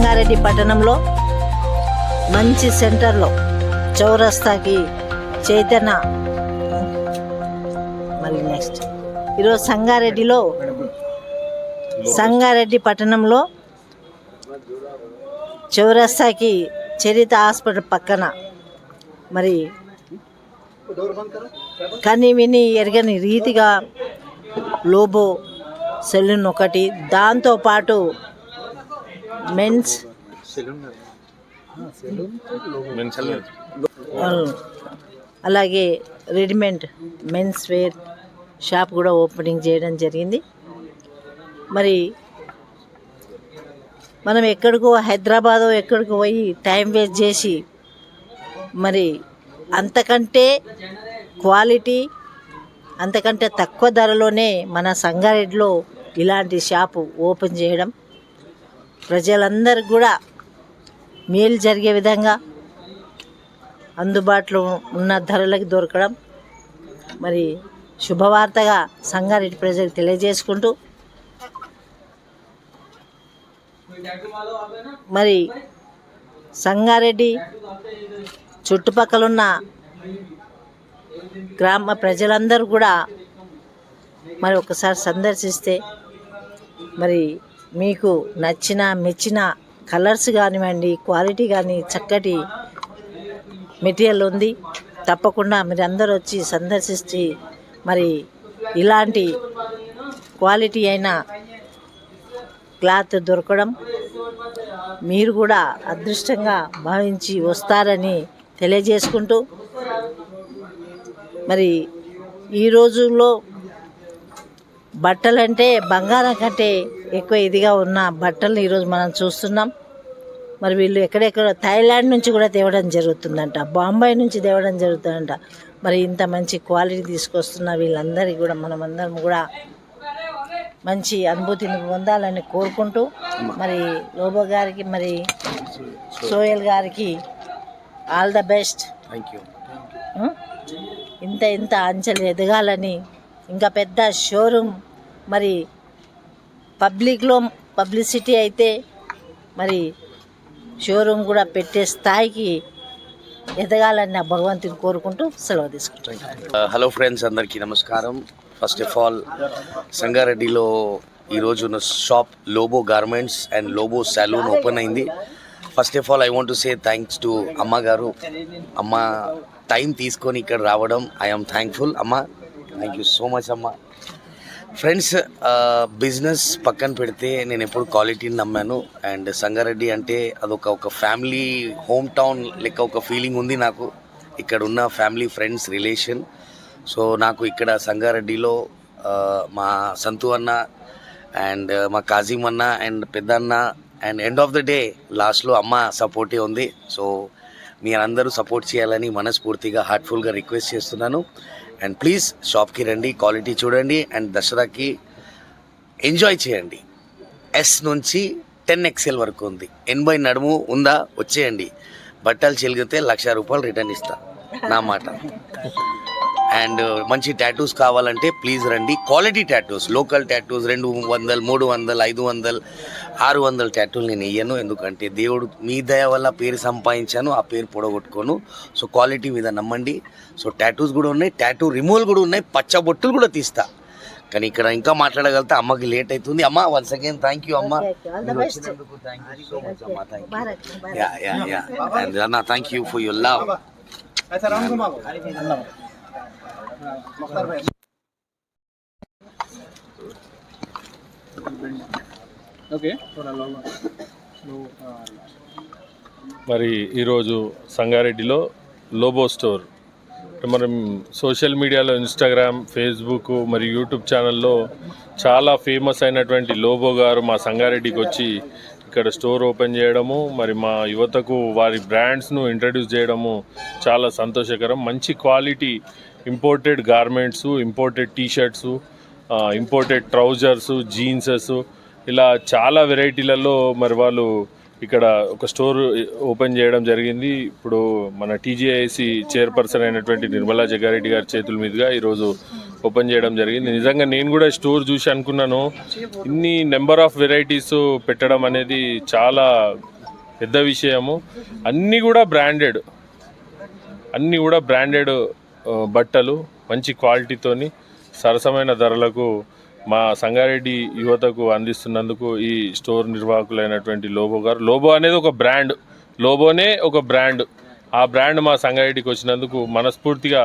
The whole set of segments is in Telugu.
సంగారెడ్డి పట్టణంలో మంచి సెంటర్లో చౌరస్తాకి చైతన్య. మళ్ళీ నెక్స్ట్ ఈరోజు సంగారెడ్డిలో సంగారెడ్డి పట్టణంలో చౌరస్తాకి చరిత హాస్పిటల్ పక్కన. మరి కానీ విని ఎరగని రీతిగా లోబో సెలూన్ ఒకటి దాంతోపాటు మెన్స్ అలాగే రెడీమేడ్ మెన్స్ వేర్ షాప్ కూడా ఓపెనింగ్ చేయడం జరిగింది. మరి మనం ఎక్కడికో హైదరాబాద్ ఎక్కడికో పోయి టైం వేస్ట్ చేసి మరి అంతకంటే క్వాలిటీ అంతకంటే తక్కువ ధరలోనే మన సంగారెడ్డిలో ఇలాంటి షాపు ఓపెన్ చేయడం ప్రజలందరికి కూడా మేలు జరిగే విధంగా అందుబాటులో ఉన్న ధరలకు దొరకడం. మరి శుభవార్తగా సంగారెడ్డి ప్రజలకు తెలియజేసుకుంటూ మరి సంగారెడ్డి చుట్టుపక్కల ఉన్న గ్రామ ప్రజలందరూ కూడా మరి ఒకసారి సందర్శిస్తే మరి మీకు నచ్చిన మెచ్చిన కలర్స్ కానివ్వండి క్వాలిటీ కానీ చక్కటి మెటీరియల్ ఉంది. తప్పకుండా మీరు వచ్చి సందర్శించి మరి ఇలాంటి క్వాలిటీ అయిన క్లాత్ దొరకడం మీరు కూడా అదృష్టంగా భావించి వస్తారని తెలియజేసుకుంటూ మరి ఈ రోజుల్లో బట్టలంటే బంగారం కంటే ఎక్కువ ఇదిగా ఉన్న బట్టలు ఈరోజు మనం చూస్తున్నాం. మరి వీళ్ళు ఎక్కడెక్కడ థాయిలాండ్ నుంచి కూడా తేవడం జరుగుతుందంట. బాంబాయి నుంచి తేవడం జరుగుతుందంట. మరి ఇంత మంచి క్వాలిటీ తీసుకొస్తున్న వీళ్ళందరికీ కూడా మనమందరం కూడా మంచి అనుభూతిని పొందాలని కోరుకుంటూ మరి లోబో గారికి మరి సోయల్ గారికి ఆల్ ద బెస్ట్. ఇంత ఇంత అంచెలు ఎదగాలని ఇంకా పెద్ద షోరూమ్ మరి పబ్లిక్లో పబ్లిసిటీ అయితే మరి షోరూమ్ కూడా పెట్టే స్థాయికి ఎదగాలని నా భగవంతుని కోరుకుంటూ సెలవు తీసుకుంటున్నాను. హలో ఫ్రెండ్స్ అందరికీ నమస్కారం. ఫస్ట్ ఆఫ్ ఆల్ సంగారెడ్డిలో ఈరోజు ఉన్న shop Lobo garments and Lobo saloon open అయింది. First of all I want to say thanks to అమ్మగారు అమ్మ టైం తీసుకొని ఇక్కడ రావడం ఐఎమ్ థ్యాంక్ఫుల్ అమ్మ థ్యాంక్ యూ సో మచ్ అమ్మ. ఫ్రెండ్స్ బిజినెస్ పక్కన పెడితే నేను ఎప్పుడు క్వాలిటీని నమ్మాను. అండ్ సంగారెడ్డి అంటే అదొక ఒక ఫ్యామిలీ హోమ్ టౌన్ లెక్క ఒక ఫీలింగ్ ఉంది నాకు. ఇక్కడ ఉన్న ఫ్యామిలీ ఫ్రెండ్స్ రిలేషన్ సో నాకు ఇక్కడ సంగారెడ్డిలో మా సంతు అన్న అండ్ మా కాజీం అన్న and Peddanna and end of the day లాస్ట్లో అమ్మ సపోర్టే ఉంది. సో మీరందరూ సపోర్ట్ చేయాలని మనస్ఫూర్తిగా హార్ట్ఫుల్గా రిక్వెస్ట్ చేస్తున్నాను. అండ్ ప్లీజ్ షాప్కి రండి క్వాలిటీ చూడండి అండ్ దసరాకి ఎంజాయ్ చేయండి. ఎస్ నుంచి టెన్ ఎక్స్ఎల్ వరకు ఉంది. ఎనభై నడుము ఉందా వచ్చేయండి. బట్టలు చెలిగితే లక్ష రూపాయలు రిటర్న్ ఇస్తా. నా మాట. అండ్ మంచి టాటూస్ కావాలంటే ప్లీజ్ రండి. క్వాలిటీ టాటూస్ లోకల్ టాటూస్ రెండు వందలు మూడు వందలు ఐదు వందలు ఆరు వందల టాటూలు నేను వేయను ఎందుకంటే దేవుడు మీ దయ వల్ల పేరు సంపాదించాను ఆ పేరు పొడగొట్టుకోను. సో క్వాలిటీ మీద నమ్మండి. సో టాటూస్ కూడా ఉన్నాయి టాటూ రిమూవల్ కూడా ఉన్నాయి పచ్చ బొట్టులు కూడా తీస్తా. కానీ ఇక్కడ ఇంకా మాట్లాడగలిగితే అమ్మకి లేట్ అవుతుంది. అమ్మ వన్స్ అగైన్ థ్యాంక్ యూ అమ్మ. Thank you for your love మరి ఈరోజు సంగారెడ్డిలో లోబో స్టోర్. మనం సోషల్ మీడియాలో ఇన్స్టాగ్రామ్ ఫేస్బుక్ మరి యూట్యూబ్ ఛానల్లో చాలా ఫేమస్ అయినటువంటి లోబో గారు మా సంగారెడ్డికి వచ్చి ఇక్కడ స్టోర్ ఓపెన్ చేయడము మరి మా యువతకు వారి బ్రాండ్స్ను ఇంట్రడ్యూస్ చేయడము చాలా సంతోషకరం. మంచి quality imported garments imported t-shirts imported trousers jeanses ఇలా చాలా వెరైటీలలో మరి వాళ్ళు ఇక్కడ ఒక స్టోర్ ఓపెన్ చేయడం జరిగింది. ఇప్పుడు మన టీజీఐసి చైర్పర్సన్ అయినటువంటి నిర్మలా జగ్గారెడ్డి గారి చేతుల మీదుగా ఈరోజు ఓపెన్ చేయడం జరిగింది. నిజంగా నేను కూడా స్టోర్ చూసి అనుకున్నాను ఇన్ని నెంబర్ ఆఫ్ వెరైటీస్ పెట్టడం అనేది చాలా పెద్ద విషయము. అన్నీ కూడా బ్రాండెడ్. అన్నీ కూడా బ్రాండెడ్ బట్టలు మంచి క్వాలిటీతోని సరసమైన ధరలకు మా సంగారెడ్డి యువతకు అందిస్తున్నందుకు ఈ స్టోర్ నిర్వాహకులైనటువంటి లోబో గారు. లోబో అనేది ఒక బ్రాండ్. లోబోనే ఒక బ్రాండ్. ఆ బ్రాండ్ మా సంగారెడ్డికి వచ్చినందుకు మనస్ఫూర్తిగా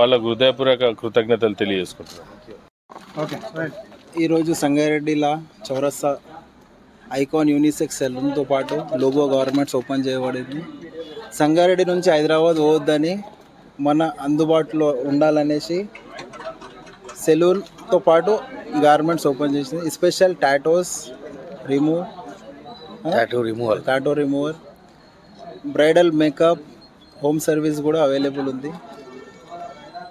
వాళ్ళకు హృదయపూర్వక కృతజ్ఞతలు తెలియజేసుకుంటున్నాను ఈరోజు సంగారెడ్డిలా చౌరస్తా ఐకాన్ యూనిసెక్స్ సెలూన్తో పాటు లోబో గవర్నమెంట్స్ ఓపెన్ చేయబడింది. సంగారెడ్డి నుంచి హైదరాబాద్ పోవద్దని మన అందుబాటులో ఉండాలనేసి సెలూన్తో పాటు గార్మెంట్స్ ఓపెన్ చేసింది. Special tattoos remove tattoo removal. Tattoo remover bridal makeup home service కూడా అవైలబుల్ ఉంది.